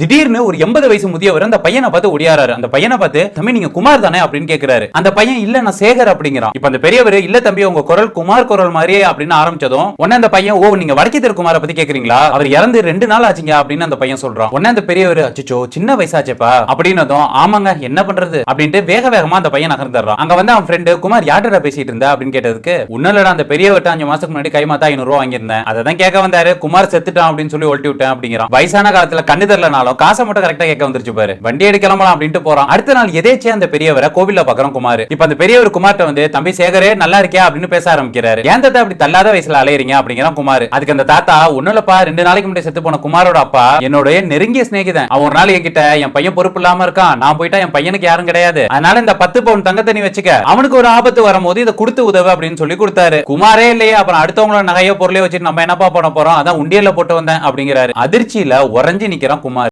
திடீர்னு ஒரு எண்பது வயசு முதியவர் அந்த பையனை பார்த்து ஒடியாராரு அந்த பையனை பார்த்து தம்பி நீங்க குமார் தானே? அப்படின்னு கேக்குறாரு. அந்த பையன் இல்ல நான் சேகர் அப்படிங்கிறான். இப்ப அந்த பெரியவர் இல்ல தம்பி உங்க குரல் குமார் குரல் மாதிரியே அப்படின்னு ஆரம்பிச்சதும் உடனே அந்த பையன் ஓ நீங்க வடக்கி தெரு குமாரை பத்தி கேக்குறீங்களா? அவர் இறந்து ரெண்டு நாள் ஆச்சுங்க அப்படின்னு அந்த பையன் சொல்றான். உடனே அந்த பெரியவர் அச்சோ சின்ன வயசாச்சேப்பா அப்படின்னதும் ஆமாங்க என்ன பண்றது? அப்படின்ட்டு வேக வேகமா அந்த பையன் நகர்ந்துடுறான். அங்க வந்து அவன் ஃப்ரெண்டு குமார் யார்கிட்ட பேசிட்டு இருந்தா? அப்படின்னு கேட்டதுக்கு உன்னலடா அந்த பெரியவர்கிட்ட அஞ்சு மாசத்துக்கு முன்னாடி கைமாத்தா ஐநூறு ரூபா வாங்கியிருந்தேன். அதை தான் கேட்க வந்தாரு. குமார் செத்துட்டான் அப்படின்னு சொல்லி ஒல்ட்டி விட்டேன் அப்படிங்கிறான். வயசான காலத்துல கண்ணு தெரியலனாலும் காசை மட்டும் கரெக்டா கேட்க வந்துருச்சு பாரு. வண்டி எடுக்கலாமா அப்படின்ட்டு போறான். அடுத்த நாள் எதேச்சியா அந்த பெரியவரை கோவில்ல பாக்குறோம் குமார். இப்ப அந்த பெரியவர் குமார்ட்ட வந்து தம்பி சேகரே நல்லா இருக்கியா? அப்படின்னு பேச ஆரம்பிக்கிறாரு. ஏன் தாத்தா அப்படி தள்ளாத வயசுல அலையறீங்க? அப்படிங்கிறான் குமார். அதுக்கு அந்த தாத்தா ஒண்ணுலப்பா ரெண்டு நாளைக்கு முன்னாடி செத்து போன குமாரோட அப்பா என்னோட நெருங்கிய சிநேகிதன். அவன் ஒரு நாள் என்கிட்ட என் பையன் பொறுப்பு இல்லாம இருக்கான். நான் போயிட்டா என் பையனுக்கு யாரும் கிடையாது. அதனால இந்த பத்து பவுன் தங்கத்தை நீ வச்சுக்க. அவனுக்கு ஒரு ஆபத்து வரும்போது இதை கொடுத்து உதவு அப்படின்னு சொல்லி கொடுத்தாரு. குமாரே இல்லையா அப்புறம் அடுத்தவங்களோட நகையோ பொருளையோ வச்சுட்டு நம்ம என்னப்பா பண்ண போறோம்? அதான் உண்டியல்ல போட்டு வந்தேன் அப்படிங்கிறாரு. அதிர்ச்சியில உறைஞ்சி நிக்கிறான் குமார்.